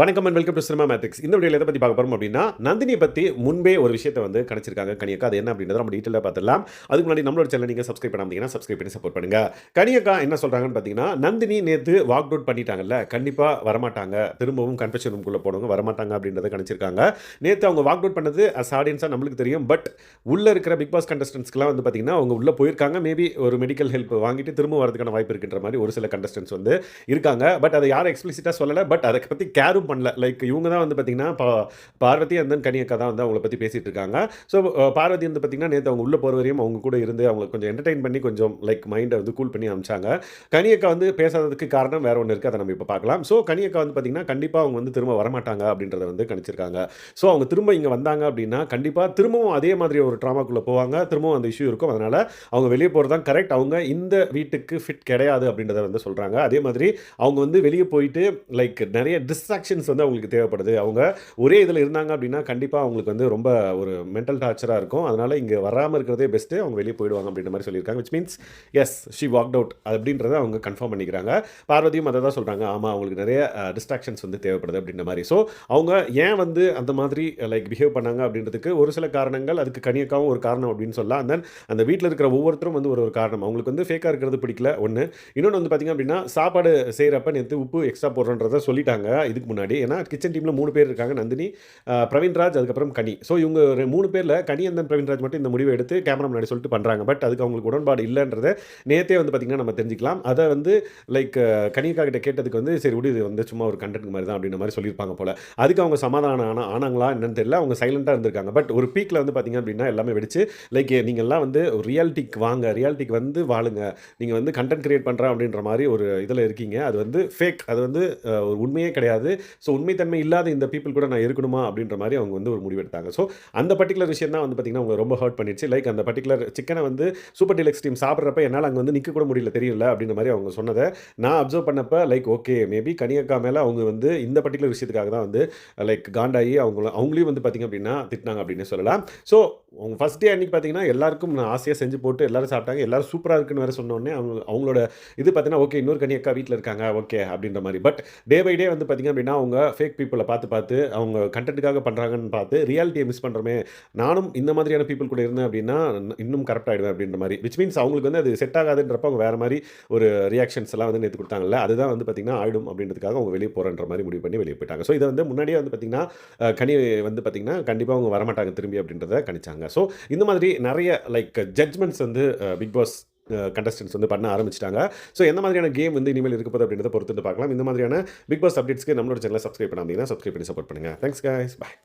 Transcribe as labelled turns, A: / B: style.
A: வணக்கம் and welcome to Cinema Matrix இந்த வீடியோவில் எதை பற்றி பார்க்க போகிறோம் அப்படின்னா நந்தினி பற்றி முன்பே ஒரு விஷயத்தை வந்து கணிச்சிருக்காங்க கனியக்கா. அது என்ன அப்படின்றத நம்ம டீட்டெயிலாக பார்த்துடலாம். அதுக்கு முன்னாடி நம்மளோட சேனல் நீங்கள் சப்ஸ்கிரைப் பண்ணாமல் சப்ஸ்கிரைப் பண்ணி சப்போர்ட் பண்ணுங்கள் கனியக்கா என்ன சொல்கிறாங்கன்னு பார்த்தீங்கன்னா நந்தினி நேற்று வாக் அவுட் பண்ணிட்டாங்கல்ல கண்டிப்பாக வரமாட்டாங்க. திரும்பவும் கன்ஃபெஷன் ரூம்குள்ளே போனவங்க வரமாட்டாங்க அப்படின்றத கணிச்சிருக்காங்க. நேற்று அவங்க வாக் அவுட் பண்ணது அஸ் ஆடியன்ஸாக நம்மளுக்கு தெரியும். பட் உள்ளே இருக்கிற பிக் பாஸ் கண்டஸ்டன்ஸ்க்குலாம் வந்து பார்த்தீங்கன்னா அவங்க உள்ளே போயிருக்காங்க. மேபி ஒரு மெடிக்கல் ஹெல்ப் வாங்கிட்டு திரும்ப வரதுக்கான வாய்ப்பு இருக்கின்ற மாதிரி ஒரு சில கண்டஸ்டன்ஸ் வந்து இருக்காங்க. பட் அதை யாரும் எக்ஸ்பிளிசிட்டாக சொல்லலை. பட் அதை பற்றி கேரும் பண்ணல. லைக் இவங்க தான் வந்து பார்த்தீங்கன்னா பா பார்வதி அந்த கனியக்கா தான் வந்து அவங்கள பற்றி பேசிகிட்டு இருக்காங்க. ஸோ பார்வதி வந்து பார்த்தீங்கன்னா நேற்று அவங்க உள்ளே போகிற வரையும் அவங்க கூட இருந்து அவங்க கொஞ்சம் என்டர்டைன் பண்ணி கொஞ்சம் லைக் மைண்டை வந்து கூல் பண்ணி அமிச்சாங்க கனியக்கா வந்து பேசாததுக்கு காரணம் வேற ஒன்று இருக்குது அதை நம்ம இப்போ பார்க்கலாம். ஸோ கனியக்கா வந்து பார்த்தீங்கன்னா கண்டிப்பாக அவங்க வந்து திரும்ப வரமாட்டாங்க அப்படின்றத வந்து கணிச்சிருக்காங்க. ஸோ அவங்க திரும்ப இங்கே வந்தாங்க அப்படின்னா கண்டிப்பாக திரும்பவும் அதே மாதிரி ஒரு ட்ராமாக்குள்ளே போவாங்க. திரும்பவும் அந்த இஷ்யூ இருக்கும். அதனால் அவங்க வெளியே போகிறது தான் கரெக்ட் அவங்க இந்த வீட்டுக்கு ஃபிட் கிடையாது அப்படின்றத வந்து சொல்கிறாங்க அதே மாதிரி அவங்க வந்து வெளியே போயிட்டு லைக் நிறைய டிஸ்ட்ராக்ஷன்ஸ் வந்து அவங்களுக்கு தேவைப்படுது. அவங்க ஒரே இதில் இருந்தாங்க அப்படின்னா கண்டிப்பாக அவங்களுக்கு வந்து ரொம்ப ஒரு மென்டல் டார்ச்சராக இருக்கும். அதனால் இங்கே வராமல் இருக்கிறதே பெஸ்ட்டு அவங்க வெளியே போயிடுவாங்க அப்படின்ற மாதிரி சொல்லியிருக்காங்க. Which means yes she walk out அப்படின்றத அவங்க கன்ஃபார்ம் பண்ணிக்கிறாங்க. பார்வதியும் அதை தான் சொல்கிறாங்க ஆமாம் அவங்களுக்கு நிறைய டிஸ்ட்ராக்ஷன்ஸ் வந்து தேவைப்படுது அப்படின்ற மாதிரி. ஸோ அவங்க ஏன் வந்து அந்த மாதிரி லைக் பிஹேவ் பண்ணாங்க அப்படின்றதுக்கு ஒரு சில காரணங்கள் அதுக்கு கனியக்காவும் ஒரு காரணம் அப்படின்னு சொல்லலாம். And அந்த வீட்டில் இருக்கிற ஒவ்வொருத்தரும் வந்து ஒரு ஒரு காரணம். அவங்களுக்கு வந்து ஃபேக்காக இருக்கிறது பிடிக்கல. ஒன்று இன்னொன்று வந்து பார்த்திங்க அப்படின்னா சாப்பாடு செய்கிறப்ப நேற்று உப்பு எக்ஸ்ட்ரா போடுறன்றதை சொல்லிட்டாங்க. இதுக்கு முன்னாடி. ஏன்னா கிச்சன் டீமில் மூணு பேர் இருக்காங்க நந்தினி பிரவீன்ராஜ் அதுக்கப்புறம் கனி. ஸோ இவங்க ஒரு மூணு பேரில் கனி அந்த பிரவீன்ராஜ் மட்டும் இந்த முடிவை எடுத்து கேமரா முன்னாடி சொல்லிட்டு பண்ணுறாங்க பட் அதுக்கு அவங்களுக்கு உடன்பாடு இல்லைன்றத நேற்றே வந்து பார்த்திங்கன்னா நம்ம தெரிஞ்சுக்கலாம். அதை வந்து லைக் கனிகா கிட்ட கேட்டதுக்கு வந்து சரி விடு இது வந்து சும்மா ஒரு கண்டென்ட் மாதிரி தான் அப்படின்ற மாதிரி சொல்லியிருப்பாங்க போல். அதுக்கு அவங்க சமாதானம் ஆனால் ஆனாங்களா என்னன்னு தெரியல. அவங்க சைலண்ட்டாக இருந்திருக்காங்க. பட் ஒரு பீக்கில் வந்து பார்த்திங்க அப்படின்னா எல்லாமே வெடிச்சு லைக் நீங்கள்லாம் வந்து ரியாலிட்டிக்கு வாங்க ரியாலிட்டிக்கு வந்து வாழுங்க. நீங்கள் வந்து கண்டென்ட் கிரியேட் பண்ணுறேன் அப்படின்ற மாதிரி ஒரு இதில் இருக்கீங்க. அது வந்து ஃபேக் அது வந்து ஒரு உண்மையே கிடையாது. ஸோ உண்மைத்தன்மை இல்லாத இந்த பீப்புள் கூட நான் இருக்கணுமா அப்படின்ற மாதிரி அவங்க வந்து ஒரு முடிவு எடுத்தாங்க ஸோ அந்த பர்டிகுலர் விஷயம் தான் வந்து பார்த்திங்கன்னா அவங்க ரொம்ப ஹர்ட் பண்ணிடுச்சு. லைக் அந்த பர்டிகுலர் சிக்கனை வந்து சூப்பர் டீலக்ஸ் டீம் சாப்பிட்றப்ப என்னால் அங்கே வந்து நிற்க கூட முடியல தெரியல அப்படின்ற மாதிரி அவங்க சொன்னதை நான் அப்சர்வ் பண்ணப்ப லைக் ஓகே மேபி கனியக்கா மேலே அவங்க வந்து இந்த பர்டிகுலர் விஷயத்துக்காக தான் வந்து லைக் காண்டாகி அவங்கள அவங்களையும் வந்து பார்த்திங்க அப்படின்னா திட்டினாங்க அப்படின்னு சொல்லலாம். ஸோ அவங்க ஃபஸ்ட் டே அன்றைக்கி பார்த்தீங்கன்னா எல்லாருக்கும் நான் ஆசையாக செஞ்சு போட்டு எல்லாரும் சாப்பிட்டாங்க. எல்லாரும் சூப்பராக இருக்குன்னு வேறு சொன்னோடனே அவங்க அவங்களோட இது பார்த்தீங்கன்னா ஓகே இன்னொரு கனியக்கா வீட்டில் இருக்காங்க ஓகே அப்படின்ற மாதிரி. பட் டே பை டே வந்து பார்த்திங்க அப்படின்னா அவங்க ஃபேக் பீப்புளை பார்த்து பார்த்து அவங்க கண்டென்ட்டுக்காக பண்ணுறாங்கன்னு பார்த்து ரியாலிட்டியை மிஸ் பண்ணுறமே நானும் இந்த மாதிரியான பீப்புள் கூட இருந்தேன் அப்படின்னா இன்னும் கரெக்ட் ஆகிடுவேன் அப்படின்ற மாதிரி. விச் மீன்ஸ் அவங்களுக்கு வந்து அது செட் ஆகாதுன்றப்ப அவங்க வேறு மாதிரி ஒரு ரியாக்ஷன்ஸ் எல்லாம் வந்து நேற்று கொடுத்தாங்கல்ல அதுதான் வந்து பார்த்திங்கன்னா ஆயிடும் அப்படின்றதுக்காக அவங்க வெளியே போகிறன்ற மாதிரி முடிவு பண்ணி வெளியே போயிட்டாங்க. ஸோ இதை வந்து முன்னாடியே வந்து பார்த்திங்கன்னா கனி வந்து பார்த்திங்கன்னா கண்டிப்பாக அவங்க வரமாட்டாங்க திரும்பி அப்படின்றத கணிச்சாங்க. ஸோ இந்த மாதிரி நிறைய லைக் ஜட்ஜ்மெண்ட்ஸ் வந்து பிக் பாஸ் கண்டஸ்டன்ஸ் வந்து பண்ண ஆரம்பிச்சிட்டாங்க. ஸோ எந்த மாதிரியான கேம் வந்து இனிமேல் இருக்க போகுது அப்படின்றத பொறுத்து பார்க்கலாம். இந்த மாதிரியான பிக் பாஸ் அப்டேட்ஸ்க்கு நம்மளோட சேனலை சப்ஸ்கிரைப் பண்ணாமல் சப்ஸ்கிரைப் பண்ணி சப்போர்ட் பண்ணுங்கள் தேங்க்ஸ் கைஸ் பாய்